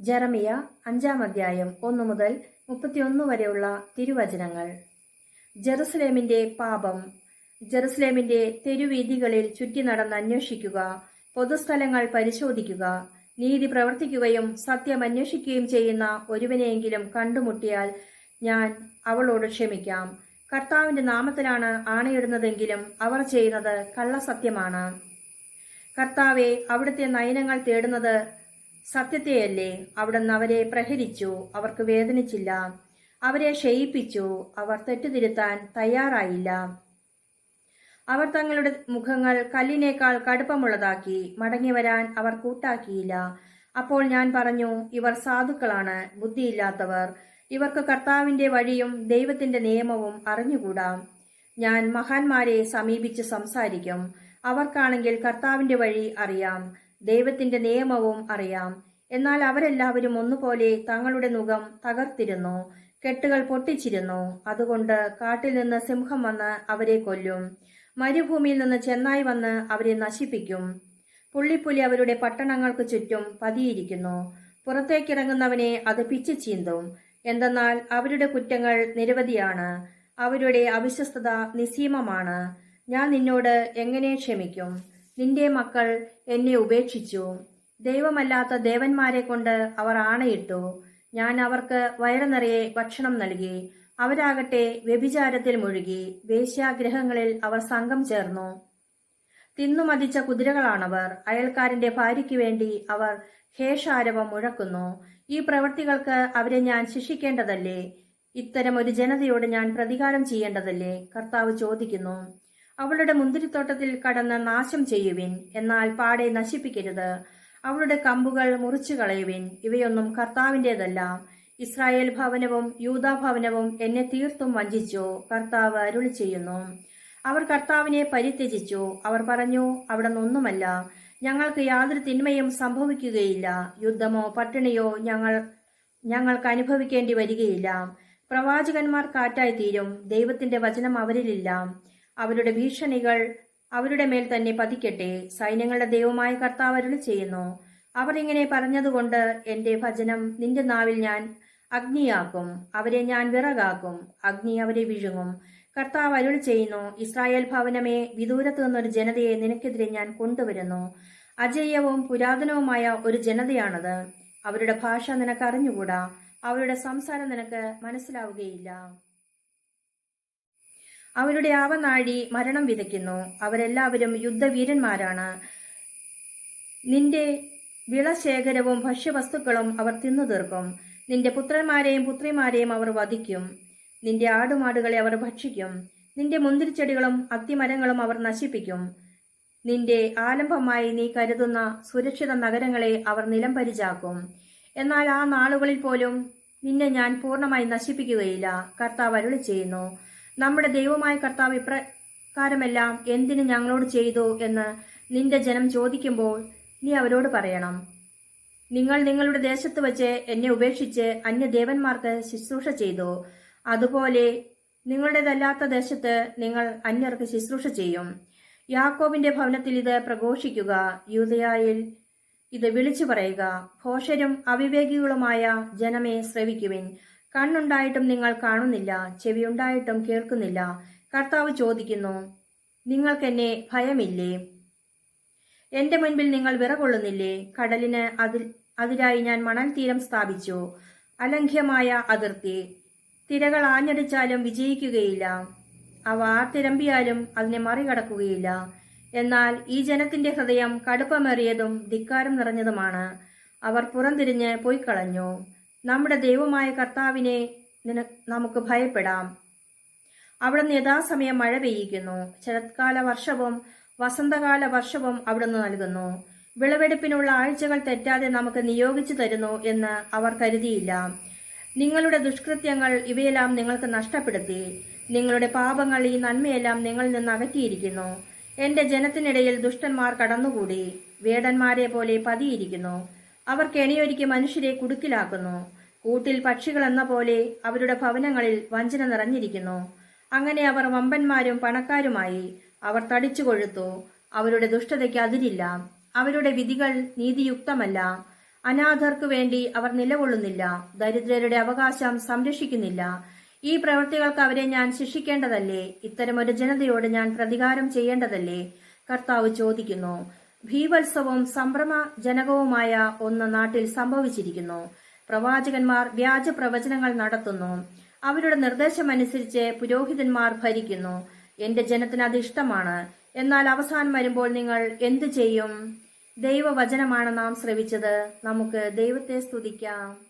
ജെറമിയ അഞ്ചാം അധ്യായം ഒന്നു മുതൽ മുപ്പത്തിയൊന്ന് വരെയുള്ള തിരുവചനങ്ങൾ. ജെറുസലേമിന്റെ പാപം. ജെറുസലേമിന്റെ തെരുവീതികളിൽ ചുറ്റി നടന്ന് അന്വേഷിക്കുക പൊതുസ്ഥലങ്ങൾ പരിശോധിക്കുക നീതി പ്രവർത്തിക്കുകയും സത്യം അന്വേഷിക്കുകയും ചെയ്യുന്ന ഒരുവനെയെങ്കിലും കണ്ടുമുട്ടിയാൽ ഞാൻ അവളോട് ക്ഷമിക്കാം. കർത്താവിന്റെ നാമത്തിലാണ് ആണയിടുന്നതെങ്കിലും അവർ ചെയ്യുന്നത് കള്ളസത്യമാണ്. കർത്താവെ അവിടുത്തെ നയനങ്ങൾ തേടുന്നത് സത്യത്തെയല്ലേ അവിടുന്ന് അവരെ പ്രഹരിച്ചു? അവർക്ക് വേദനിച്ചില്ല. അവരെ ക്ഷയിപ്പിച്ചു. അവർ തെറ്റുതിരുത്താൻ തയ്യാറായില്ല. അവർ തങ്ങളുടെ മുഖങ്ങൾ കല്ലിനേക്കാൾ കടുപ്പമുള്ളതാക്കി. മടങ്ങി വരാൻ അവർ കൂട്ടാക്കിയില്ല. അപ്പോൾ ഞാൻ പറഞ്ഞു ഇവർ സാധുക്കളാണ്. ബുദ്ധിയില്ലാത്തവർ. ഇവർക്ക് കർത്താവിന്റെ വഴിയും ദൈവത്തിന്റെ നിയമവും അറിഞ്ഞുകൂടാം. ഞാൻ മഹാന്മാരെ സമീപിച്ച് സംസാരിക്കും. അവർക്കാണെങ്കിൽ കർത്താവിന്റെ വഴി അറിയാം. ദൈവത്തിന്റെ നിയമവും അറിയാം. എന്നാൽ അവരെല്ലാവരും ഒന്നുപോലെ തങ്ങളുടെ മുഖം തകർത്തിരുന്നു. കെട്ടുകൾ പൊട്ടിച്ചിരുന്നു. അതുകൊണ്ട് കാട്ടിൽ നിന്ന് സിംഹം വന്ന് അവരെ കൊല്ലും. മരുഭൂമിയിൽ നിന്ന് ചെന്നായി വന്ന് അവരെ നശിപ്പിക്കും. പുള്ളിപ്പുലി അവരുടെ പട്ടണങ്ങൾക്ക് ചുറ്റും പതിയിരിക്കുന്നു. പുറത്തേക്കിറങ്ങുന്നവനെ അത് പിച്ചു ചീന്തും. എന്തെന്നാൽ അവരുടെ കുറ്റങ്ങൾ നിരവധിയാണ്. അവരുടെ അവിശ്വസ്തത നിസ്സീമമാണ് ഞാൻ നിന്നോട് എങ്ങനെ ക്ഷമിക്കും? നിന്റെ മക്കൾ എന്നെ ഉപേക്ഷിച്ചു. ദൈവമല്ലാത്ത ദേവന്മാരെ കൊണ്ട് അവർ ആണയിട്ടു. ഞാൻ അവർക്ക് വയറുനിറയെ ഭക്ഷണം നൽകി. അവരാകട്ടെ വ്യഭിചാരത്തിൽ മുഴുകി. വേശ്യാഗ്രഹങ്ങളിൽ അവർ സംഘം ചേർന്നു. തിന്നുമതിച്ച കുതിരകളാണവർ. അയൽക്കാരന്റെ ഭാര്യയ്ക്ക് വേണ്ടി അവർ ഹേഷാരവം മുഴക്കുന്നു. ഈ പ്രവൃത്തികൾക്ക് അവരെ ഞാൻ ശിക്ഷിക്കേണ്ടതല്ലേ? ഇത്തരം ഒരു ജനതയോട് ഞാൻ പ്രതികാരം ചെയ്യേണ്ടതല്ലേ? കർത്താവ് ചോദിക്കുന്നു. അവളുടെ മുന്തിരിത്തോട്ടത്തിൽ കടന്ന് നാശം ചെയ്യുവിൻ. എന്നാൽ പാടെ നശിപ്പിക്കരുത്. അവളുടെ കമ്പുകൾ മുറിച്ചു കളയുവിൻ. ഇവയൊന്നും കർത്താവിന്റെതല്ല ഇസ്രായേൽ ഭവനവും യൂതാ ഭവനവും എന്നെ തീർത്തും വഞ്ചിച്ചു. കർത്താവ് അരുളി ചെയ്യുന്നു. അവർ കർത്താവിനെ പരിത്യജിച്ചു. അവർ പറഞ്ഞു അവിടെ നിന്നൊന്നുമല്ല ഞങ്ങൾക്ക് യാതൊരു തിന്മയും സംഭവിക്കുകയില്ല. യുദ്ധമോ പട്ടിണിയോ ഞങ്ങൾ ഞങ്ങൾക്ക് അനുഭവിക്കേണ്ടി വരികയില്ല. പ്രവാചകന്മാർ കാറ്റായി തീരും. ദൈവത്തിന്റെ വചനം അവരിലില്ല. അവരുടെ ഭീഷണികൾ അവരുടെ മേൽ തന്നെ പതിക്കട്ടെ. സൈന്യങ്ങളുടെ ദൈവമായ കർത്താവ് അരുളി ചെയ്യുന്നു. അവർ ഇങ്ങനെ പറഞ്ഞതുകൊണ്ട് എന്റെ ഭജനം നിന്റെ നാവിൽ ഞാൻ അഗ്നിയാക്കും. അവരെ ഞാൻ വിറകാക്കും. അഗ്നി അവരെ വിഴുങ്ങും. കർത്താവ് അരുൾ ചെയ്യുന്നു ഇസ്രായേൽ ഭവനമേ വിദൂരത്തു നിന്നൊരു ജനതയെ നിനക്കെതിരെ ഞാൻ കൊണ്ടുവരുന്നു. അജയ്യവും പുരാതനവുമായ ഒരു ജനതയാണത്. അവരുടെ ഭാഷ നിനക്ക് അറിഞ്ഞുകൂടാ. അവരുടെ സംസാരം നിനക്ക് മനസ്സിലാവുകയില്ല. അവരുടെ ആവനാഴി മരണം വിതയ്ക്കുന്നു. അവരെല്ലാവരും യുദ്ധവീരന്മാരാണ്. നിന്റെ വിളശേഖരവും ഭക്ഷ്യവസ്തുക്കളും അവർ തിന്നു തീർക്കും. നിന്റെ പുത്രന്മാരെയും പുത്രിമാരെയും അവർ വധിക്കും. നിന്റെ ആടുമാടുകളെ അവർ ഭക്ഷിക്കും. നിന്റെ മുന്തിരിച്ചെടികളും അത്തിമരങ്ങളും അവർ നശിപ്പിക്കും. നിന്റെ ആലംബമായി നീ കരുതുന്ന സുരക്ഷിത നഗരങ്ങളെ അവർ നിലംപരിചാക്കും എന്നാൽ ആ നാളുകളിൽ പോലും നിന്നെ ഞാൻ പൂർണമായി നശിപ്പിക്കുകയില്ല. കർത്താവ് അരുളി ചെയ്യുന്നു നമ്മുടെ ദൈവമായ കർത്താവ് ഇപ്രകാരമെല്ലാം എന്തിനു ഞങ്ങളോട് ചെയ്തു എന്ന് നിന്റെ ജനം ചോദിക്കുമ്പോൾ നീ അവരോട് പറയണം. നിങ്ങൾ നിങ്ങളുടെ ദേശത്ത് വച്ച് എന്നെ ഉപേക്ഷിച്ച് അന്യ അന്യദേവന്മാർക്ക് ശുശ്രൂഷ ചെയ്തു. അതുപോലെ നിങ്ങളുടേതല്ലാത്ത ദേശത്ത് നിങ്ങൾ അന്യർക്ക് ശുശ്രൂഷ ചെയ്യും. യാക്കോബിന്റെ ഭവനത്തിൽ ഇത് പ്രഘോഷിക്കുക യൂതയായിൽ ഇത് വിളിച്ചു പറയുക. ഘോഷരും അവിവേകികളുമായ ജനമേ ശ്രവിക്കുവിൻ. കണ്ണുണ്ടായിട്ടും നിങ്ങൾ കാണുന്നില്ല ചെവിയുണ്ടായിട്ടും കേൾക്കുന്നില്ല. കർത്താവ് ചോദിക്കുന്നു നിങ്ങൾക്കെന്നെ ഭയമില്ലേ? എന്റെ മുൻപിൽ നിങ്ങൾ വിറകൊള്ളുന്നില്ലേ? കടലിന് അതിൽ അതിരായി ഞാൻ മണൽ തീരം സ്ഥാപിച്ചു അലംഘ്യമായ അതിർത്തി. തിരകൾ ആഞ്ഞടിച്ചാലും വിജയിക്കുകയില്ല. അവ ആർത്തിരമ്പിയാലും അതിനെ മറികടക്കുകയില്ല. എന്നാൽ ഈ ജനത്തിന്റെ ഹൃദയം കടുപ്പമേറിയതും ധിക്കാരം നിറഞ്ഞതുമാണ്. അവർ പുറംതിരിഞ്ഞ് പോയിക്കളഞ്ഞു. നമ്മുടെ ദൈവമായ കർത്താവിനെ നമുക്ക് ഭയപ്പെടാം. അവിടുന്ന് യഥാസമയം മഴ പെയ്യിക്കുന്നു ശരത്കാല വർഷവും വസന്തകാല വർഷവും അവിടുന്ന് നൽകുന്നു. വിളവെടുപ്പിനുള്ള ആഴ്ചകൾ തെറ്റാതെ നമുക്ക് നിയോഗിച്ചു തരുന്നു എന്ന് അവർ കരുതിയില്ല. നിങ്ങളുടെ ദുഷ്കൃത്യങ്ങൾ ഇവയെല്ലാം നിങ്ങൾക്ക് നഷ്ടപ്പെടുത്തി. നിങ്ങളുടെ പാപങ്ങൾ ഈ നന്മയെല്ലാം നിങ്ങളിൽ നിന്ന് അകറ്റിയിരിക്കുന്നു. എന്റെ ജനത്തിനിടയിൽ ദുഷ്ടന്മാർ കടന്നുകൂടി. വേടന്മാരെ പോലെ പതിയിരിക്കുന്നു. അവർ കെണിയൊരുക്കി മനുഷ്യരെ കുടുക്കിലാക്കുന്നു. കൂട്ടിൽ പക്ഷികൾ എന്ന പോലെ അവരുടെ ഭവനങ്ങളിൽ വഞ്ചന നിറഞ്ഞിരിക്കുന്നു. അങ്ങനെ അവർ വമ്പന്മാരും പണക്കാരുമായി അവർ തടിച്ചു കൊഴുത്തു. അവരുടെ ദുഷ്ടതയ്ക്ക് അതിരില്ല. അവരുടെ വിധികൾ നീതിയുക്തമല്ല. അനാഥർക്ക് വേണ്ടി അവർ നിലകൊള്ളുന്നില്ല. ദരിദ്രരുടെ അവകാശം സംരക്ഷിക്കുന്നില്ല. ഈ പ്രവൃത്തികൾക്ക് അവരെ ഞാൻ ശിക്ഷിക്കേണ്ടതല്ലേ? ഇത്തരമൊരു ജനതയോട് ഞാൻ പ്രതികാരം ചെയ്യേണ്ടതല്ലേ? കർത്താവ് ചോദിക്കുന്നു. ഭീവത്സവവും സംഭ്രമജനകവുമായ ഒന്ന് നാട്ടിൽ സംഭവിച്ചിരിക്കുന്നു. പ്രവാചകന്മാർ വ്യാജ പ്രവചനങ്ങൾ നടത്തുന്നു. അവരുടെ നിർദ്ദേശമനുസരിച്ച് പുരോഹിതന്മാർ ഭരിക്കുന്നു. എന്റെ ജനത്തിന് അത് ഇഷ്ടമാണ് എന്നാൽ അവസാനം വരുമ്പോൾ നിങ്ങൾ എന്തു ചെയ്യും? ദൈവവചനമാണ് നാം ശ്രവിച്ചത്. നമുക്ക് ദൈവത്തെ സ്തുതിക്കാം.